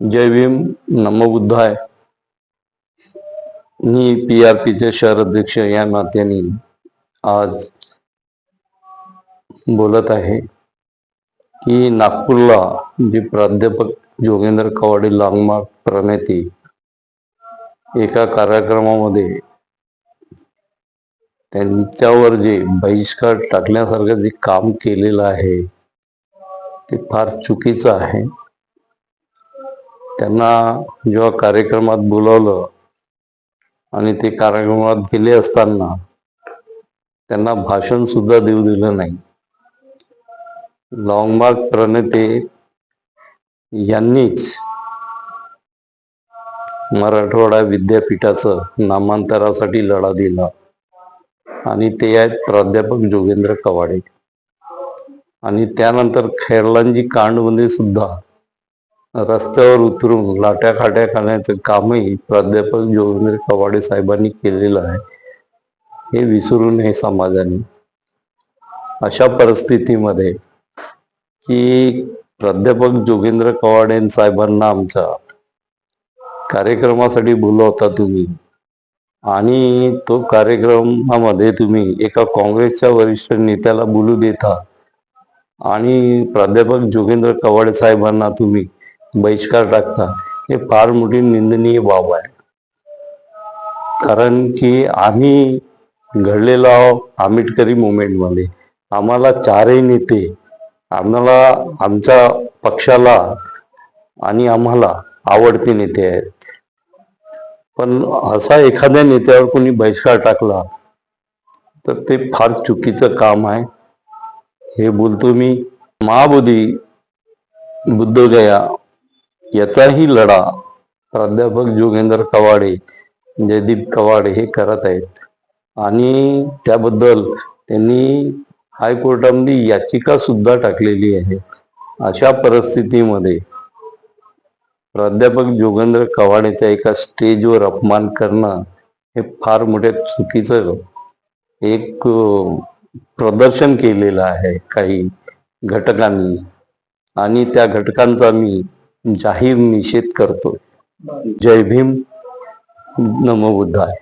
जय भीम नमो बुद्धाय. मी पी आर पीचे शहर अध्यक्ष या नात्याने आज बोलत आहे की नागपूरला जे प्राध्यापक योगेंद्र कवाडे लांगमार्क प्रणेते एका कार्यक्रमामध्ये त्यांच्यावर जे बहिष्कार टाकण्यासारखं जे काम केलेलं आहे ते फार चुकीचं आहे. त्यांना जेव्हा कार्यक्रमात बोलावलं आणि ते कार्यक्रमात गेले असताना त्यांना भाषण सुद्धा देऊ दिलं नाही. लॉंगमार्क प्रणेते यांनीच मराठवाडा विद्यापीठाचं नामांतरासाठी लढा दिला आणि ते आहेत प्राध्यापक जोगेंद्र कवाडे. आणि त्यानंतर खैरलांजी कांडमध्ये सुद्धा रस्त्यावर उतरून लाट्या खाट्या खाण्याचं कामही प्राध्यापक जोगेंद्र कवाडे साहेबांनी केलेलं आहे. हे विसरू नये समाजाने. अशा परिस्थितीमध्ये की प्राध्यापक जोगेंद्र कवाडे साहेबांना आमच्या कार्यक्रमासाठी बोलवता तुम्ही आणि तो कार्यक्रमामध्ये तुम्ही एका काँग्रेसच्या वरिष्ठ नेत्याला बोलू देता आणि प्राध्यापक जोगेंद्र कवाडे साहेबांना तुम्ही बहिष्कार टाकता हे फार मोठी निंदनीय बाब आहे. कारण की आम्ही घडलेलो आहोत आंबेडकरी मुवमेंटमध्ये आम्हाला चारही नेते आम्हाला आमच्या पक्षाला आणि आम्हाला आवडते नेते आहेत. पण असा एखाद्या नेत्यावर कोणी बहिष्कार टाकला तर ते फार चुकीचं काम आहे. हे बोलतो मी महाबोधी बुद्धगया याचाही लढा प्राध्यापक जोगेंद्र कवाडे जयदीप कवाडे हे करत आहेत. आणि त्याबद्दल त्यांनी हायकोर्टामध्ये याचिका सुद्धा टाकलेली आहे. अशा परिस्थितीमध्ये प्राध्यापक जोगेंद्र कवाडेच्या एका स्टेजवर अपमान करणं हे फार मोठ्या चुकीचं एक प्रदर्शन केलेलं आहे काही घटकांनी. आणि त्या घटकांचा मी जाहीर निषेध करतो. जय भीम. नमो बुद्धाय.